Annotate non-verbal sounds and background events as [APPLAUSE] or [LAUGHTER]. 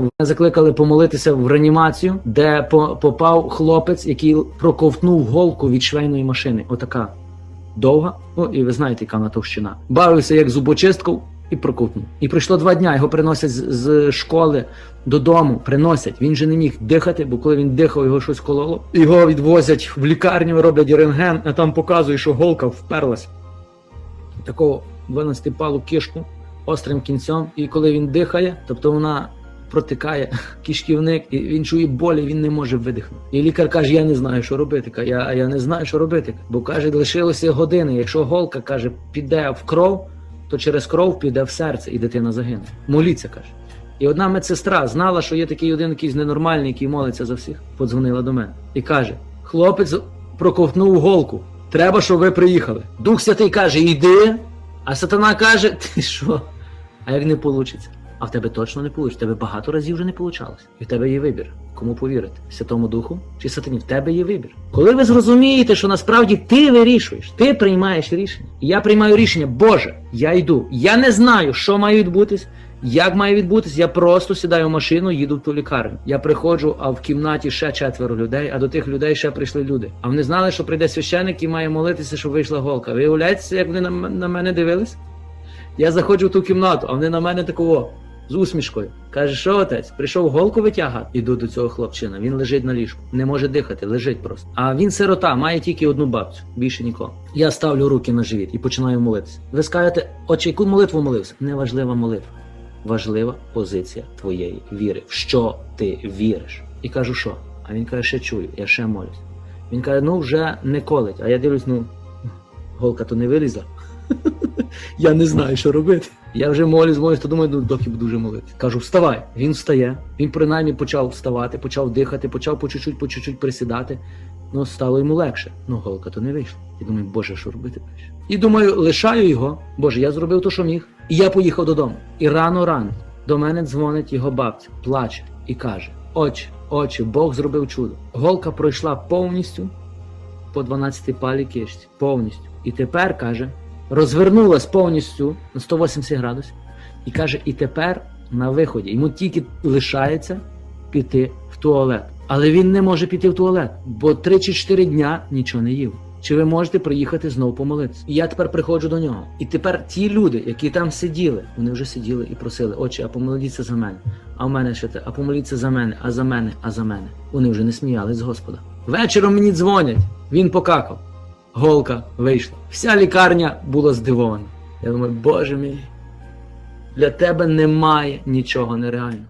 Мене закликали помолитися в реанімацію, де по- попав хлопець, який проковтнув голку від швейної машини. Отака довга. Ну і ви знаєте, яка вона товщина. Бавився як зубочисткою і проковтнув. І пройшло два дня. Його приносять з, з школи додому. Приносять. Він же не міг дихати, бо коли він дихав, його щось кололо. Його відвозять в лікарню, роблять рентген, а там показує, що голка вперлась. Такого 12-палу кишку острим кінцем, і коли він дихає, тобто вона протикає кишківник, і він чує болі, він не може видихнути. І лікар каже: Я не знаю, що робити. Каже, Я, я не знаю, що робити. Бо каже, лишилося години. Якщо голка каже, піде в кров, то через кров піде в серце, і дитина загине. Моліться, каже. І одна медсестра знала, що є такий один якийсь ненормальний, який молиться за всіх. Подзвонила до мене і каже: хлопець проковтнув голку. Треба, щоб ви приїхали. Дух Святий каже: йди. А сатана каже: ти що? А як не вийде? А в тебе точно не вийде. В тебе багато разів вже не вийшло. І в тебе є вибір. Кому повірити? Святому Духу чи сатані? В тебе є вибір. Коли ви зрозумієте, що насправді ти вирішуєш, ти приймаєш рішення. Я приймаю рішення, Боже, я йду. Я не знаю, що має відбутись, як має відбутись. Я просто сідаю в машину, їду в ту лікарню. Я приходжу, а в кімнаті ще четверо людей, а до тих людей ще прийшли люди. А вони знали, що прийде священик і має молитися, щоб вийшла голка. Ви уявляєте, як вони на мене дивились? Я заходжу в ту кімнату, а вони на мене такого з усмішкою. Каже, що отець, прийшов голку витягати. Іду до цього хлопчина. Він лежить на ліжку, не може дихати, лежить просто. А він сирота, має тільки одну бабцю, більше нікого. Я ставлю руки на живіт і починаю молитися. Ви скажете, отче, яку молитву молився? Неважлива молитва. Важлива позиція твоєї віри. В що ти віриш? І кажу, що? А він каже, ще чую, я ще молюсь. Він каже, ну вже не колить. А я дивлюсь, ну голка то не вилізла. [LAUGHS] Я не знаю, що робити. Я вже молюсь, молюсь, то думаю, ну, доки буду вже молитися. Кажу, вставай. Він встає. Він принаймні почав вставати, почав дихати, почав по чуть-чуть, по чуть-чуть присідати. Ну, стало йому легше. Ну, голка то не вийшла. І думаю, боже, що робити? І думаю, лишаю його. Боже, я зробив то, що міг. І я поїхав додому. І рано рано до мене дзвонить його бабця, плаче і каже: Отче, отче, Бог зробив чудо. Голка пройшла повністю по 12 палі кишці. Повністю. І тепер каже, розвернулась повністю на 180 градусів. І каже, і тепер на виході йому тільки лишається піти в туалет. Але він не може піти в туалет, бо 3 чи 4 дня нічого не їв. Чи ви можете приїхати знову помолитися? І я тепер приходжу до нього. І тепер ті люди, які там сиділи, вони вже сиділи і просили, отче, а помоліться за мене. А в мене ще те, а помоліться за мене, а за мене, а за мене. Вони вже не сміялись з Господа. Вечором мені дзвонять, він покакав. Голка вийшла. Вся лікарня була здивована. Я думаю, боже мій, для тебе немає нічого нереального.